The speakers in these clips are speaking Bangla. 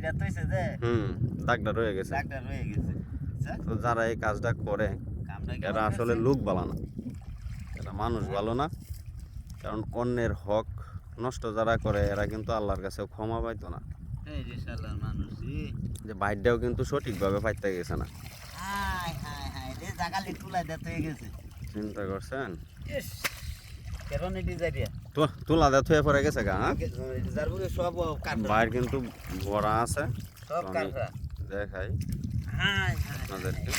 ইটা হইছে যে? হুম দাগটা রয়ে গেছে। ডাক্তার রয়ে গেছে। আচ্ছা, তো যারা এই কাজটা করে এরা আসলে? লোক ভালো না। এরা মানুষ ভালো না। কারণ অন্যের হক নষ্ট যারা করে এরা কিন্তু আল্লাহর কাছেও ক্ষমা পাইতো না। যে বাইরটাও কিন্তু সঠিকভাবে পাইতে গেছে না। চিন্তা করছেন? তুলা দে থুয়ে পড়ে গেছে গা হ্যাঁ? বাইর কিন্তু ভরা আছে। দেখাই। আপনাদেরকে।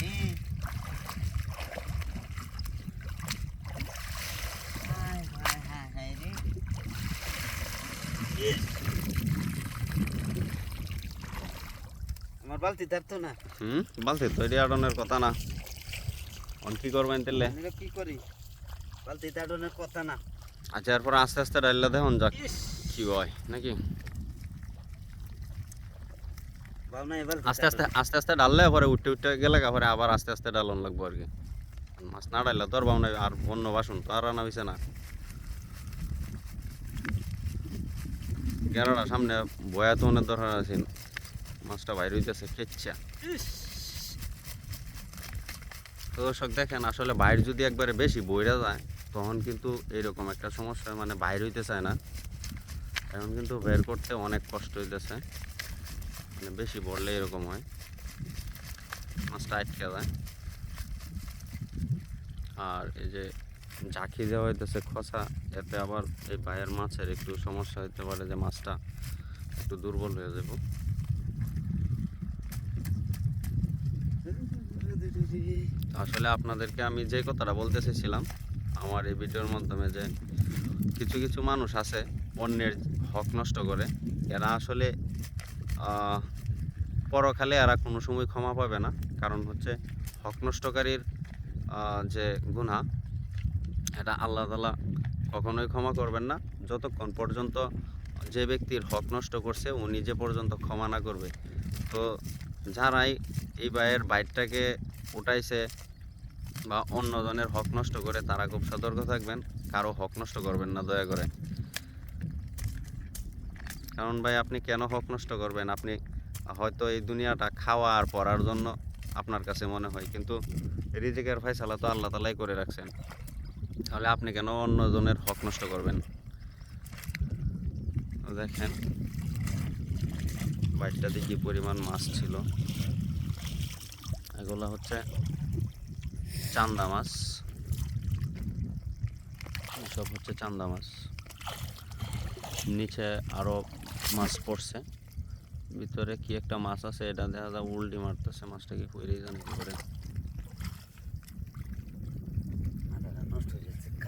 আমার বালতি থাকতো না। হুম বলছি তো এটি আডনের কথা না। অন কি করবেন তাহলে কি করি? কথা না। আচ্ছা এরপর আস্তে আস্তে ডাইলে দেখুন যাক কি হয় নাকি? আস্তে আস্তে আস্তে আস্তে ডাললে পরে উঠতে উঠতে গেলে পরে আবার আস্তে আস্তে ডালন লাগবো আর কি। মাছ না ডাইলে তোর বাবু নাই আর অন্য বাসন তো আর রান্না হয়েছে না। গেরাটা সামনে বয়া তো অনেক দরকার আছে মাছটা বাইরে হইতেছে খেচ্ছা। তো দর্শক দেখেন আসলে বাইর যদি একবারে বেশি বইরা যায় তখন কিন্তু এইরকম একটা সমস্যা মানে বাইরে হইতে চায় না। এখন কিন্তু বের করতে অনেক কষ্ট হইতেছে। মানে বেশি বললে এরকম হয়। মাছটা আটকে যায়। আর এই যে ঝাঁকি দেওয়া হইতেছে খসা, এতে আবার এই বাইরের মাছের একটু সমস্যা হতে পারে যে মাছটা একটু দুর্বল হয়ে যাব। আসলে আপনাদেরকে আমি যে কথাটা বলতে চেয়েছিলাম আমার এই ভিডিওর মাধ্যমে যে কিছু কিছু মানুষ আছে, অন্যের হক নষ্ট করে, এরা আসলে পরকালে এরা কোনো সময় ক্ষমা পাবে না। কারণ হচ্ছে হক নষ্টকারীর যে গুণা এটা আল্লাহ তালা কখনোই ক্ষমা করবেন না। যতক্ষণ পর্যন্ত যে ব্যক্তির হক নষ্ট করছে উনি যে পর্যন্ত ক্ষমা না করবে। তো যারাই এই বাইয়ের বাইরটাকে উঠাইছে বা অন্যজনের হক নষ্ট করে তারা খুব সতর্ক থাকবেন। কারও হক নষ্ট করবেন না, দয়া করে। কারণ ভাই, আপনি কেন হক নষ্ট করবেন? আপনি হয়তো এই দুনিয়াটা খাওয়া আর পড়ার জন্য আপনার কাছে মনে হয়, কিন্তু রিজিকের ফয়সালা তো আল্লাহ তালাই করে রাখছেন। তাহলে আপনি কেন অন্যজনের হক নষ্ট করবেন? দেখেন বাইকটাতে কি পরিমাণ মাছ ছিল? এগুলো হচ্ছে চান্দা মাছ। এইসব হচ্ছে চান্দা মাছ। নিচে আরও মাছ পড়ছে। ভিতরে কি একটা মাছ আছে, এটা দেখা যায় উল্টি মারতেছে মাছটা কি কইরেই জানি করে?